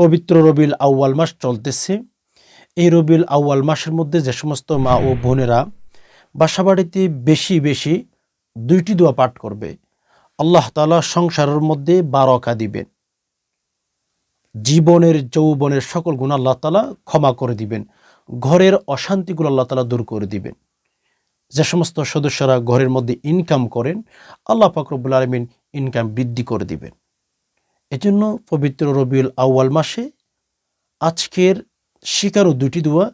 পবিত্র রবিল আউয়াল মাস চলতেছে। এই রবিল আউয়াল মাসের মধ্যে যে সমস্ত মা ও বোনেরা বাসাবাড়িতে বেশি বেশি দুইটি দোয়া পাঠ করবে। আল্লাহ তাআলা সংসারের মধ্যে বারকা দিবেন। জীবনের, যৌবনের সকল গুণ আল্লাহ তালা ক্ষমা করে দিবেন। ঘরের অশান্তিগুলো আল্লাহ তালা দূর করে দিবেন। যে সমস্ত সদস্যরা ঘরের মধ্যে ইনকাম করেন, আল্লাহ ফাকরবুল আলমিন ইনকাম বৃদ্ধি করে দিবেন। এজন্য পবিত্র রবিউল আউয়াল মাসে আজকের শিকারও দুটি দোয়া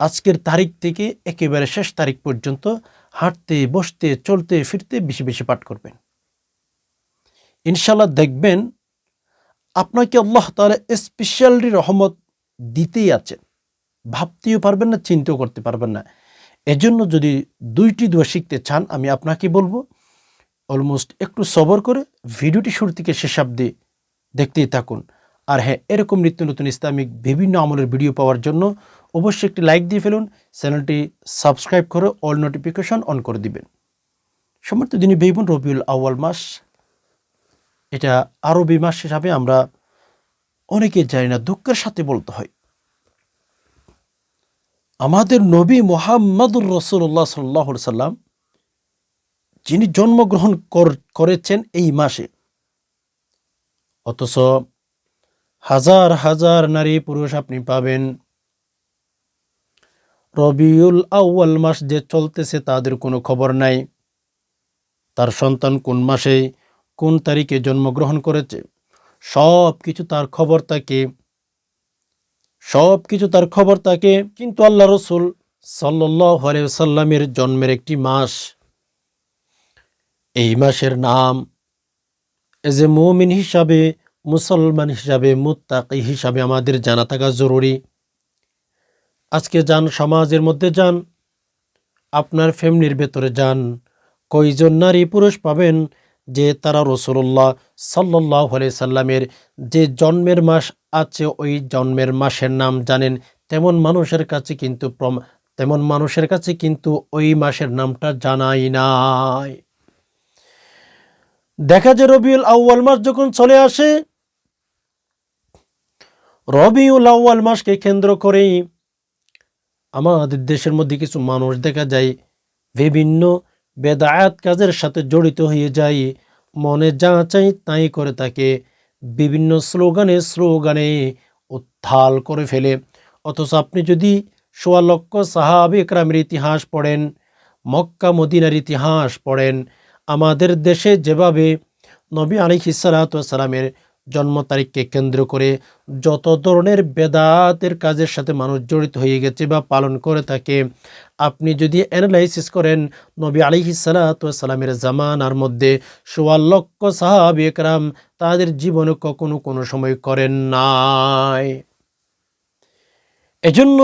আজকের তারিখ থেকে একেবারে শেষ তারিখ পর্যন্ত হাঁটতে, বসতে, চলতে, ফিরতে বেশি বেশি পাঠ করবেন। ইনশাল্লাহ দেখবেন আপনাকে আল্লাহ তাহলে স্পেশালি রহমত দিতেই আছেন। ভাবতেও পারবেন না, চিন্তাও করতে পারবেন না। এজন্য যদি দুইটি দোয়া শিখতে চান, আমি আপনাকে বলব অলমোস্ট একটু সবর করে ভিডিওটি শুরু থেকে শেষ অব্দি দেখতেই থাকুন। আর হ্যাঁ এরকম নিত্য নতুন ইসলামিক বিভিন্ন আমলের ভিডিও পাওয়ার জন্য অবশ্যই একটি লাইক দিয়ে ফেলুন, চ্যানেলটি সাবস্ক্রাইব করে অল নোটিফিকেশন অন করে দিবেন। সমর্থ দিনী বেবুন রবিউল আউয়াল মাস, এটা আরবি মাস হিসাবে আমরা অনেকে জানি না, দুঃখের সাথে বলতে হয়। আমাদের নবী মোহাম্মদুর রসুল্লাহ সাল্লাহ সাল্লাম যিনি জন্মগ্রহণ করেছেন এই মাসে। অথচ হাজার হাজার নারী পুরুষ আপনি পাবেন। রবিউল আউ্য়াল মাস যে চলতেছে তাদের কোনো খবর নাই। তার সন্তান কোন মাসে, কোন তারিখে জন্মগ্রহণ করেছে? সব কিছু তার খবর তাকে সব কিছু তার খবর তাকে কিন্তু আল্লাহ রসুল সাল্লাহ সাল্লামের জন্মের একটি মাস। এই মাসের নাম এ মৌমিন হিসাবে, মুসলমান হিসাবে, মুত্তাকি হিসাবে আমাদের জানা থাকা জরুরি। আজকে যান, সমাজের মধ্যে যান, আপনার ফ্যামিলির ভেতরে যান, কয়জন নারী পুরুষ পাবেন যে তারা রসুল্লাহ সাল্লাহ সাল্লামের যে জন্মের মাস আছে, ওই জন্মের মাসের নাম জানেন। তেমন মানুষের কাছে কিন্তু তেমন মানুষের কাছে কিন্তু ওই মাসের নামটা জানাই নাই। দেখা যায় রবিউল আউ্য়াল মাস যখন চলে আসে, রবিউল আউ্য়াল মাসকে কেন্দ্র করেই আমাদের দেশের মধ্যে কিছু মানুষ দেখা যায়, বিভিন্ন বেদায়াত কাজের সাথে জড়িত হয়ে যায়, মনে যা চাই তাই করে তাকে বিভিন্ন স্লোগানে স্লোগানে উত্থাল করে ফেলে। অথচ আপনি যদি সোয়া লক্ষ সাহাবি একরামের ইতিহাস পড়েন, মক্কা মদিনার ইতিহাস পড়েন আমাদের দেশে যেভাবে নবী আলী আলিহিসালামের জন্ম তারিখকে কেন্দ্র করে যত ধরনের বেদাতের কাজের সাথে মানুষ জড়িত হয়ে গেছে বা পালন করে থাকে, আপনি যদি অ্যানালাইসিস করেন নবী আলিহি সালাতামের জামানার মধ্যে সোয়া লক্ষ সাহাবি একরাম তাদের জীবনে কখনো কোনো সময় করেন নাই। এজন্য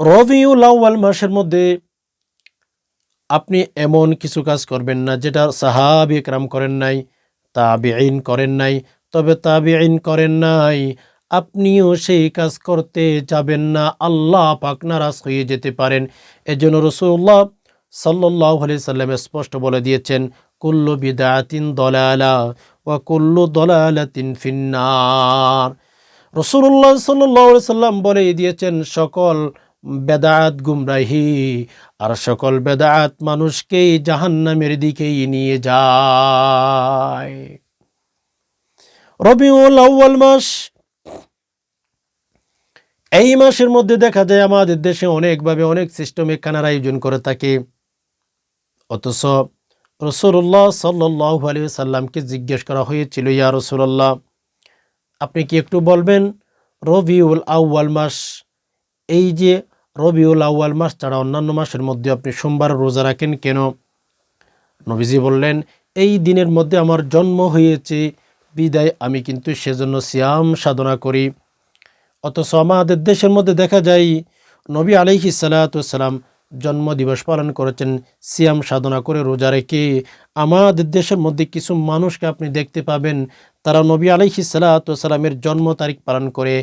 রবিউল আউ্য়াল মাসের মধ্যে আপনি এমন কিছু কাজ করবেন না, যেটা সাহাবি একরাম করেন নাই তাবিআইন করেন নাই। তবে তাবিআইন করেন নাই, আপনিও সেই কাজ করতে যাবেন না, আল্লাহ পাক নারাজ হয়ে যেতে পারেন। এজন্য রসুল্লাহ সাল্লাহ সাল্লাম স্পষ্ট বলে দিয়েছেন, কুল্লু বিদাতিন দলালা ওয়া কুল্লু দলালাতিন ফিন্নার। রসুল্লাহ সাল্লাহ সাল্লাম বলে দিয়েছেন, সকল বেদাত গুমরাহি। আর সকল বেদাত মানুষকেই জাহান্নামের দিকেই নিয়ে যায়। রবিউল আউ্য়াল মাস। এই মাসের মধ্যে দেখা যায় আমাদের দেশে অনেকভাবে অনেক সিস্টেমে কানার আয়োজন করে থাকে। অথচ রসুল্লাহ সাল্লাহ আলী সাল্লামকে জিজ্ঞেস করা হয়েছিল, ইয়া রসুল্লাহ, আপনি কি একটু বলবেন রবিউল আউ্য়াল মাস? এই যে রবিউল আউ্য়াল মাস ছাড়া অন্যান্য মাসের মধ্যে আপনি সোমবার রোজা রাখেন কেন? নবীজি বললেন, এই দিনের মধ্যে আমার জন্ম হয়েছে, বিদায় আমি কিন্তু সেজন্য সিয়াম সাধনা করি। অথচ আমাদের দেশের মধ্যে দেখা যায়, নবী আলিহি সালাতাম জন্মদিবস পালন করেছেন, সিয়াম সাধনা করে রোজা রেখে। আমাদের দেশের মধ্যে কিছু মানুষকে আপনি দেখতে পাবেন তারা নবী আলহি সালাতামের জন্ম তারিখ পালন করে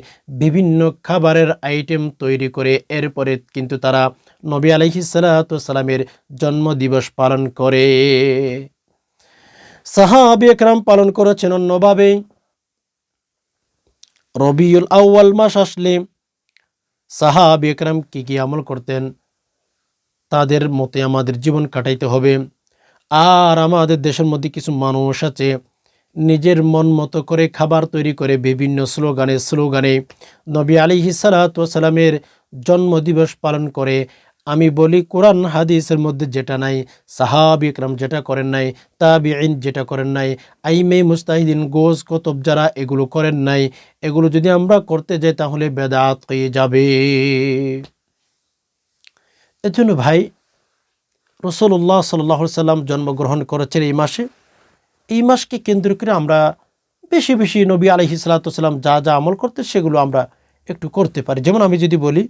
বিভিন্ন খাবারের আইটেম তৈরি করে এরপরে কিন্তু তারা নবী আলহি সালাতামের জন্মদিবস পালন করে। সাহাবি একরাম পালন করেছেন অন্যভাবে। রবিউল আউ্য়াল মাস আসলে সাহাব একরাম কি কি আমল করতেন তাদের মতে আমাদের জীবন কাটাইতে হবে। আর আমাদের দেশের মধ্যে কিছু মানুষ আছে নিজের মন মতো করে খাবার তৈরি করে বিভিন্ন স্লোগানে স্লোগানে নবী আলী সালামের জন্মদিবস পালন করে। আমি বলি, কোরআন হাদিসের মধ্যে যেটা নাই, সাহাব ইকরাম যেটা করেন নাই তাবিআইন যেটা করেন নাই, আইমে মুস্তাহিদিন, গোজ কতব যারা এগুলো করেন নাই, এগুলো যদি আমরা করতে যাই তাহলে বেদাত হয়ে যাবে। এজন্য ভাই রসুল্লাহ সাল্লাহ সাল্লাম জন্মগ্রহণ করেছেন এই মাসে। এই মাসকে কেন্দ্র করে আমরা বেশি বেশি নবী আলহি সাল্লাতাম যা যা আমল করতে সেগুলো আমরা একটু করতে পারি। যেমন আমি যদি বলি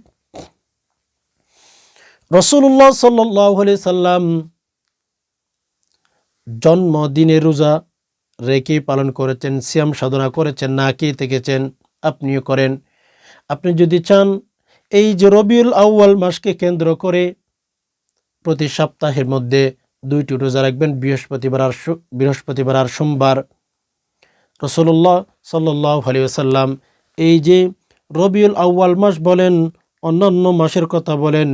রসুল্লাহ সাল্লাহ সাল্লাম জন্মদিনে রোজা রেখে পালন করেছেন, সিয়াম সাধনা করেছেন, না কে থেকেছেন, আপনিও করেন। আপনি যদি চান এই যে রবিউল আউ্য়াল মাসকে কেন্দ্র করে প্রতি সপ্তাহের মধ্যে দুইটি রোজা রাখবেন, বৃহস্পতিবার আর বৃহস্পতিবার আর সোমবার। রসল্লাহ সাল্লাহ আলিয়াল্লাম এই যে রবিউল আউ্য়াল মাস বলেন, অন্যান্য মাসের কথা বলেন,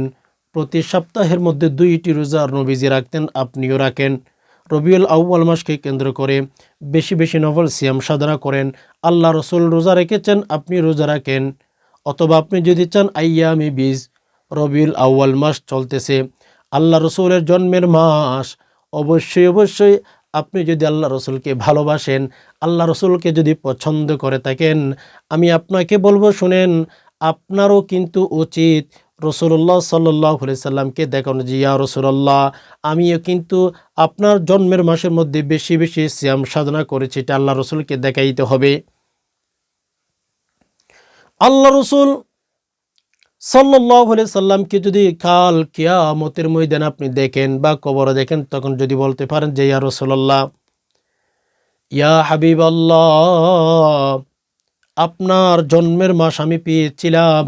প্রতি সপ্তাহের মধ্যে দুইটি রোজা নবীজি রাখতেন, আপনিও রাখেন। রবিউল আউ্য়াল মাসকে কেন্দ্র করে বেশি বেশি নভল সিয়াম সাধনা করেন। আল্লাহ রসুল রোজা রেখেছেন, আপনি রোজা রাখেন। অথবা আপনি যদি চান, আইয়ামি বীজ, রবিউল আউ্য়াল মাস চলতেছে। আল্লাহ রসুলের জন্মের মাস, অবশ্যই অবশ্যই আপনি যদি আল্লাহ রসুলকে ভালোবাসেন, আল্লাহ রসুলকে যদি পছন্দ করে থাকেন, আমি আপনাকে বলব, শুনেন, আপনারও কিন্তু উচিত রসুল্লাহ সাল্লাহ সাল্লামকে দেখানো যে, ইয়া রসুল্লাহ আমিও কিন্তু আপনার জন্মের মাসের মধ্যে বেশি বেশি শ্যাম সাধনা করেছি, এটা আল্লাহ রসুলকে দেখাইতে হবে। আল্লাহ রসুল সাল্লাহ সাল্লামকে যদি কাল কেয়ামতের ময়দান আপনি দেখেন বা কবর দেখেন, তখন যদি বলতে পারেন যে, ইয়া রসুল্লাহ ইয়া হাবিব আপনার জন্মের মাস আমি পেয়েছিলাম।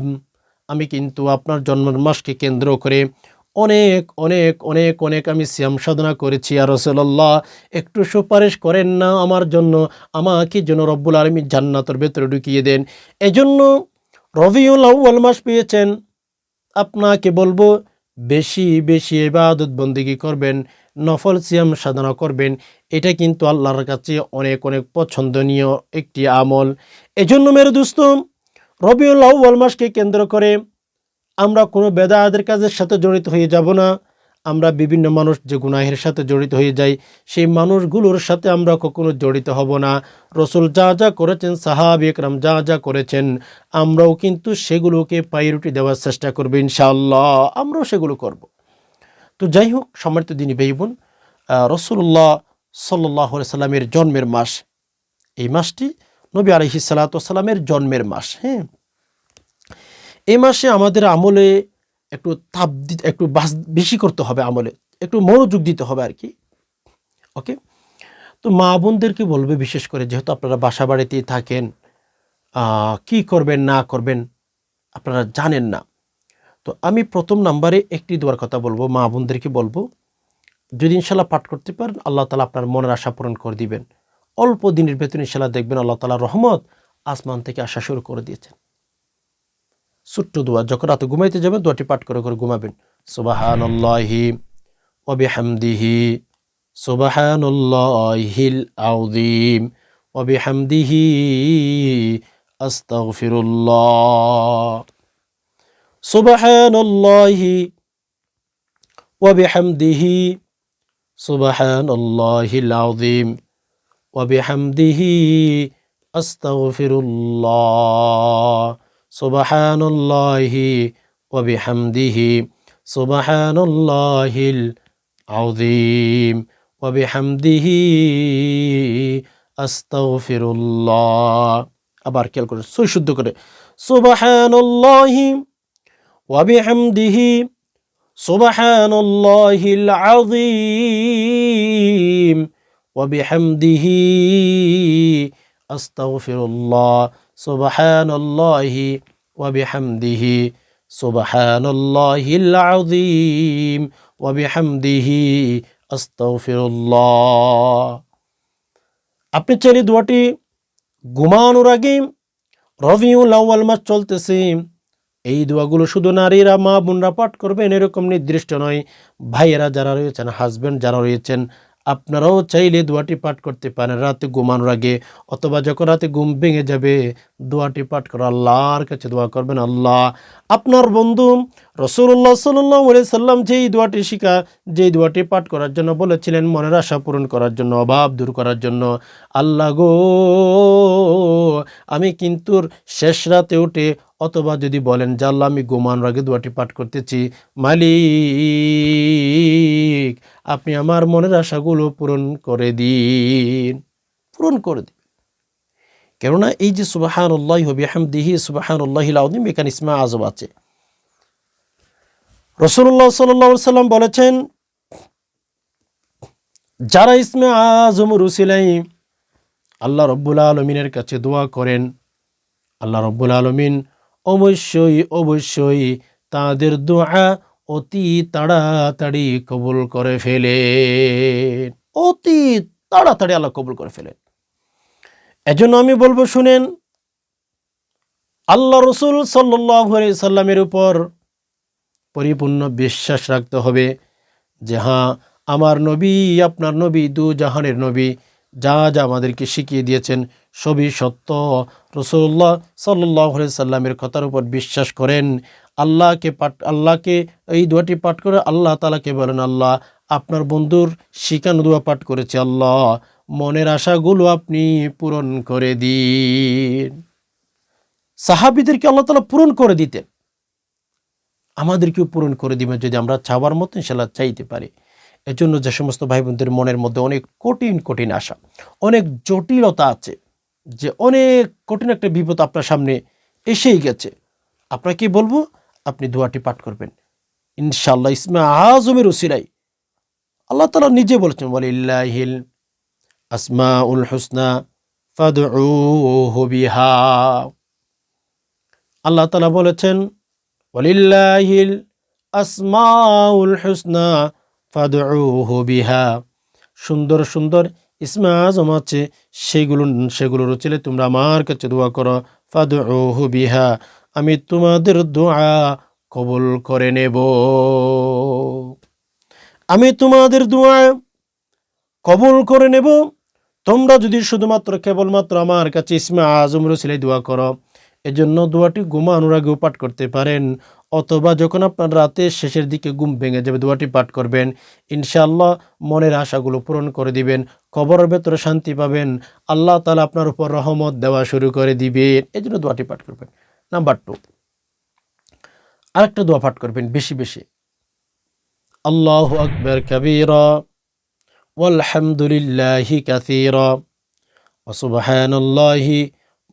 আমি কিন্তু আপনার জন্মের মাসকে কেন্দ্র করে অনেক অনেক অনেক অনেক আমি শ্যাম সাধনা করেছি। আর রসল্লাহ একটু সুপারিশ করেন না আমার জন্য, আমাকে যেন রব্বুল আলমী জান্নাতের ভেতরে ঢুকিয়ে দেন। এজন্য রবিউল আউ্বাল মাস পেয়েছেন। আপনাকে বলব, বেশি বেশি এবাদত বন্দিগি করবেন, নফল সিয়াম সাধনা করবেন। এটা কিন্তু আল্লাহর কাছে অনেক অনেক পছন্দনীয় একটি আমল। এজন্য মেরে দোস্ত, রবিউল আউ্বাল মাসকে কেন্দ্র করে আমরা কোনো বেদায়াদের কাজের সাথে জড়িত হয়ে যাব না। আমরা বিভিন্ন মানুষ যে গুনাহের সাথে জড়িত হয়ে যাই, সেই মানুষগুলোর সাথে আমরা কখনো জড়িত হব না রসুল যা যা করেছেন, সাহাব একরাম যা যা করেছেন, আমরাও কিন্তু সেগুলোকে পাইরুটি দেওয়ার চেষ্টা করব ইনশাআল্লাহ, আমরাও সেগুলো করব। তো যাই হোক, সম্মানিত দিনী বেইবন রসুল্লাহ সাল্লাহ সাল্লামের জন্মের মাস, এই মাসটি নবী আলহি সাল্লাতামের জন্মের মাস হ্যাঁ এই মাসে আমাদের আমলে একটু তাপ দিতে একটু বাস বেশি করতে হবে আমলে, একটু মনোযোগ দিতে হবে আর কি, ওকে? তো মা বোনদেরকে বলবে বিশেষ করে, যেহেতু আপনারা বাসা বাড়িতেই থাকেন কি করবেন, না করবেন, আপনারা জানেন না। তো আমি প্রথম নাম্বারে একটি দেওয়ার কথা বলব, মা বোনদেরকে বলব, যদি ইনশাল্লাহ পাঠ করতে পারেন, আল্লাহ তালা আপনার মনের আশা পূরণ করে দিবেন। অল্প দিনের ভেতর ইনশাল্লাহ দেখবেন আল্লাহ তালা রহমত আসমান থেকে আসা শুরু করে দিয়েছেন। ছোট্ট দোয়া, যখন রাতে ঘুমাইতে যাবেন, দোয়াটি পাঠ করে করে ঘুমাবেন। সুবাহানল্লাহি ওবিহামদিহি সুবাহানুল্লাহিল আউদিম ওবিহামদিহি আস্তাগফিরুল্লাহ। সুবাহানুল্লাহি ওবিহামদিহি সুবাহানুল্লাহিল আউদিম ওবিহামদিহি আস্তাগফিরুল্লাহ সুবহানাল্লাহি ওয়া বিহামদিহি সুবহানাল্লাহিল আযীম ওয়া বিহামদিহি আস্তাগফিরুল্লাহ আবার খেয়াল করে সই শুদ্ধ করে সুবহানাল্লাহি ওয়া বিহামদিহি সুবহানাল্লাহিল আযীম ওয়া বিহামদিহি আস্তাগফিরুল্লাহ সুবহানাল্লাহি ওয়া বিহামদিহি সুবহানাল্লাহিল আযীম ওয়া বিহামদিহি আস্তাগফিরুল্লাহ। আপনি চাইলে দোয়াটি ঘুমানোর আগে রবিউল আউ্য়াল মাস চলতেছে। এই দোয়াগুলো শুধু নারীরা মা বোনরা পাঠ করবেন, এরকম নির্দিষ্ট নয়। ভাইয়েরা যারা রয়েছেন হাজব্যান্ড যারা রয়েছেন আপনারাও চাইলে দোয়াটি পাঠ করতে পারেন। রাতে ঘুমানোর আগে অথবা যখন রাতে ঘুম ভেঙে যাবে, দোয়াটি পাঠ করে আল্লাহর কাছে দোয়া করবেন, আল্লাহ আপনার বন্ধু রসুল্লাহ সাল্লাহ সাল্লাম যেই দোয়াটি শিখা, যেই দোয়াটি পাঠ করার জন্য বলেছিলেন, মনের আশা পূরণ করার জন্য, অভাব দূর করার জন্য, আল্লাহ গো, আমি কিন্তু শেষ রাতে উঠে অথবা যদি বলেন জাল্লা আমি গোমান রাগে দোয়াটি পাঠ করতেছি। মালিক, আপনি আমার মনের আশাগুলো পূরণ করে দিন। পূরণ করে দিন। কেননা এই যে সুবাহান উল্লাহ হবি হামদিহি সুবাহান উল্লাহ আউদিম এখানে ইসমা আজব আছে। রসুল্লাহ সাল্লাহ সাল্লাম বলেছেন, যারা ইসমে আজম রুসিলাই, আল্লাহ রব্বুল আলমিনের কাছে দোয়া করেন। আল্লাহ রব্বুল আলমিন অবশ্যই অবশ্যই তাদের দোয়া অতি তাড়াতাড়ি কবুল করে ফেলে অতি তাড়াতাড়ি আল্লাহ কবুল করে ফেলেন। এজন্য আমি বলব, শুনেন, আল্লাহ রসুল সাল্লাহ সাল্লামের উপর পরিপূর্ণ বিশ্বাস রাখতে হবে যে হ্যাঁ আমার নবী, আপনার নবী, দু জাহানের নবী, যা যা আমাদেরকে শিখিয়ে দিয়েছেন, সবই সত্য। রসুল্লাহ সাল্লাহ সাল্লামের কথার উপর বিশ্বাস করেন। আল্লাহকে পাঠ, আল্লাহকে এই দোয়াটি পাঠ করে আল্লাহ তালাকে বলেন, আল্লাহ, আপনার বন্ধুর শিকান দোয়া পাঠ করেছে, আল্লাহ, মনের আশাগুলো আপনি পূরণ করে দিন। সাহাবিদেরকে আল্লাহ তালা পূরণ করে দিতেন। আমাদেরকেও পূরণ করে দিবেন যদি আমরা চাওয়ার মতো ইনশাল্লাহ চাইতে পারি। এজন্য যে সমস্ত ভাই বোনদের মনের মধ্যে অনেক কঠিন কঠিন আশা, অনেক জটিলতা আছে যে অনেক কঠিন একটা বিপদ আপনার সামনে এসেই গেছে। আপনার কি বলব? আপনি দোয়াটি পাঠ করবেন। ইনশাল্লাহ ইসমা আজমের উসিরাই আল্লাহ তালা নিজে বলেছেন বলে ইল্লাহিল আসমা উল হুসনা বিহা। আল্লাহ তালা বলেছেন ওয়ালিল্লাহিল আসমাউল হুসনা ফাদউহু বিহা। সুন্দর সুন্দর ইসমা আজম আছে সেগুলো সেগুলো রচিলে তোমরা আমার কাছে দোয়া করো, ফাদউহু বিহা। আমি তোমাদের দোয়া কবুল করে নেব। আমি তোমাদের দোয়া কবুল করে নেব। তোমরা যদি শুধুমাত্র কেবলমাত্র আমার কাছে ইসমা আজম রসিলাই দোয়া করো এজন্য দোয়াটি ঘুমানোর আগেও পাঠ করতে পারেন অথবা যখন আপনার রাতে শেষের দিকে ঘুম ভেঙে যাবে দোয়াটি পাঠ করবেন ইনশাআল্লাহ মনের আশাগুলো পূরণ করে দিবেন কবরের ভেতরে শান্তি পাবেন আল্লাহ তালা আপনার উপর রহমত দেওয়া শুরু করে দিবেন এই জন্য দোয়াটি পাঠ করবেন নাম্বার টু আরেকটা দোয়া পাঠ করবেন বেশি বেশি আল্লাহ আকবর কবিরা ওয়ালহামদুলিল্লাহি কাসীরা وسبحان الله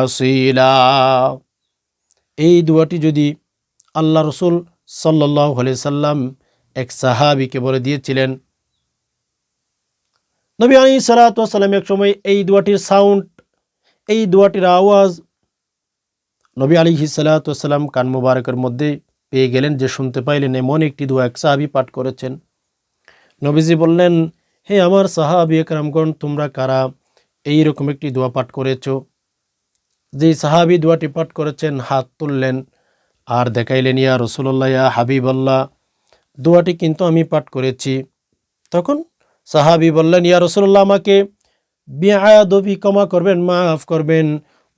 আসিলা এই দোয়াটি যদি আল্লাহ রসুল সাল্লাহ সাল্লাম এক সাহাবিকে বলে দিয়েছিলেন, নবী আলী সালাতাম এক সময় এই দোয়াটির সাউন্ড, এই দোয়াটির আওয়াজ নবী আলী সালাতাম কান মুবারকের মধ্যে পেয়ে গেলেন যে শুনতে পাইলেন। এমন একটি দোয়া এক সাহাবি পাঠ করেছেন। নবীজি বললেন, হে আমার সাহাবি একরামগণ, তোমরা কারা? এইরকম একটি দোয়া পাঠ করেছ। যে সাহাবি দোয়াটি পাঠ করেছেন, হাত তুললেন, আর দেখাইলেন, ইয়া রসুল্লাহ ইয়া হাবিবাল্লাহ, দোয়াটি কিন্তু আমি পাঠ করেছি। তখন সাহাবি বললেন, ইয়া রসুল্লাহ আমাকে বিয়াদবি ক্ষমা করবেন, মাফ করবেন।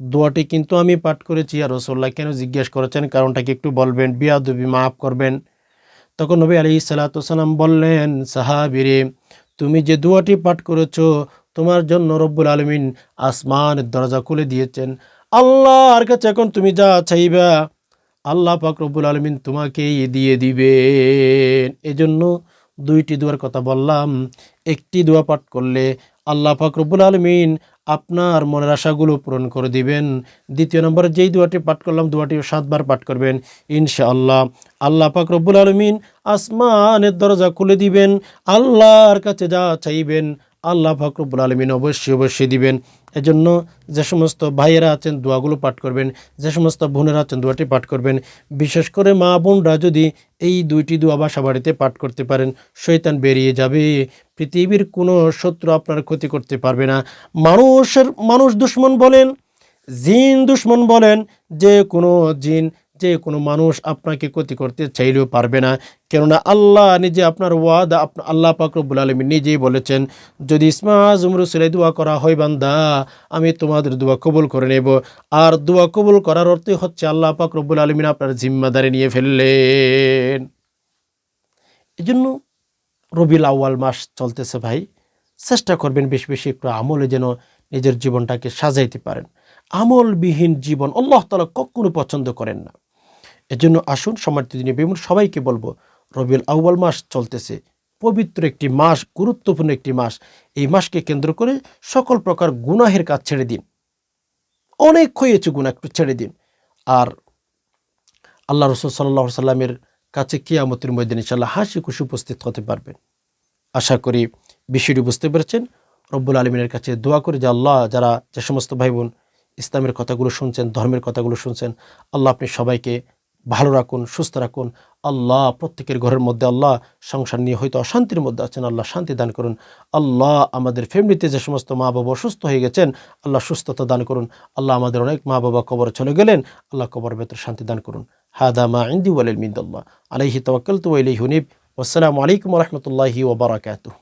দোয়াটি কিন্তু আমি পাঠ করেছি, ইয়া রসুল্লাহ কেন জিজ্ঞেস করেছেন? কারণটাকে একটু বলবেন? বিয়াদবি মাফ করবেন। তখন নবী আলি সালাতাম বললেন সাহাবিরে তুমি যে দোয়াটি পাঠ করেছ, তোমার জন্য রব্বুল আলমিন আসমানের দরজা খুলে দিয়েছেন। আল্লাহর কাছে এখন তুমি যা চাইবা, আল্লাহ রব্বুল আলমিন তোমাকেই দিয়ে দিবেন। এজন্য দুইটি দোয়ার কথা বললাম। একটি দোয়া পাঠ করলে আল্লাহ রব্বুল আলমিন আপনার মনের আশাগুলো পূরণ করে দিবেন। দ্বিতীয় নম্বরে যেই দোয়াটি পাঠ করলাম, দোয়াটি সাতবার পাঠ করবেন, ইনশাআল্লাহ আল্লাহ পাক রব্বুল আলমিন আসমানের দরজা খুলে দিবেন, আল্লাহর কাছে যা চাইবেন আল্লাহ পাক রব্বুল আলমিন অবশ্যই অবশ্যই দিবেন। এজন্য যে সমস্ত ভাইয়েরা আছেন, দোয়াগুলো পাঠ করবেন। যে সমস্ত বোনেরা আছেন, দোয়াটি পাঠ করবেন। বিশেষ করে মা বোনরা যদি এই দুইটি দোয়া বাসা বাড়িতে পাঠ করতে পারেন শৈতান বেরিয়ে যাবে। পৃথিবীর কোনো শত্রু আপনার ক্ষতি করতে পারবে না। মানুষের, মানুষ দুশ্মন বলেন, জিন দুশ্মন বলেন, যে কোনো জিন যে কোনো মানুষ আপনাকে ক্ষতি করতে চাইলেও পারবে না। কেননা আল্লাহ নিজে আপনার ওয়াদা, আপ- আল্লাহ পাকরবুল আলমী নিজেই বলেছেন, যদি ইসমা জুমরুসুলাই দোয়া করা হয় বান্দা, আমি তোমাদের দোয়া কবুল করে নেব। আর দোয়া কবুল করার অর্থই হচ্ছে আল্লাহ পাক রব্বুল আলমিন আপনার জিম্মাদারি নিয়ে ফেললেন। এই জন্য রবিল আউয়াল মাস চলতেছে ভাই। চেষ্টা করবেন বেশি বেশি একটু আমলে যেন নিজের জীবনটাকে সাজাইতে পারেন। আমলবিহীন জীবন আল্লাহ তালা কখনো পছন্দ করেন না। এজন্য আসুন সম্মানিত দিনে বেমন সবাইকে বলব, রবিউল আউয়াল মাস চলতেছে। পবিত্র একটি মাস, গুরুত্বপূর্ণ একটি মাস। এই মাসকে কেন্দ্র করে সকল প্রকার গুনাহের কাজ ছেড়ে দিন। অনেক হয়েছে গুণা একটু ছেড়ে দিন। আর আল্লাহ রসুল সাল্লাহ সাল্লামের কাছে কিয়ামতের মধ্যে ইনশাল্লাহ হাসি খুশি উপস্থিত হতে পারবেন। আশা করি বিষয়টি বুঝতে পেরেছেন। রব্বুল আলমিনের কাছে দোয়া করে যে আল্লাহ যারা যে সমস্ত ভাই বোন ইসলামের কথাগুলো শুনছেন, ধর্মের কথাগুলো শুনছেন, আল্লাহ আপনি সবাইকে ভালো রাখুন, সুস্থ রাখুন। আল্লাহ প্রত্যেকের ঘরের মধ্যে আল্লাহ সংসার নিয়ে হয়তো অশান্তির মধ্যে আছেন, আল্লাহ শান্তি দান করুন। আল্লাহ আমাদের ফ্যামিলিতে যে সমস্ত মা বাবা অসুস্থ হয়ে গেছেন, আল্লাহ সুস্থতা দান করুন। আল্লাহ আমাদের অনেক মা বাবা কবরে চলে গেলেন, আল্লাহ কবর ভেতর শান্তি দান করুন। হাদা মা ইন্দি ওয়ালিল মিন্দাল্লাহ। আলাইহি তাওয়াক্কালতু ওয়া ইলাইহি হুনিব ওয়াসসালামু আলাইকুম রাহমাতুল্লাহি বারাকাতুহু।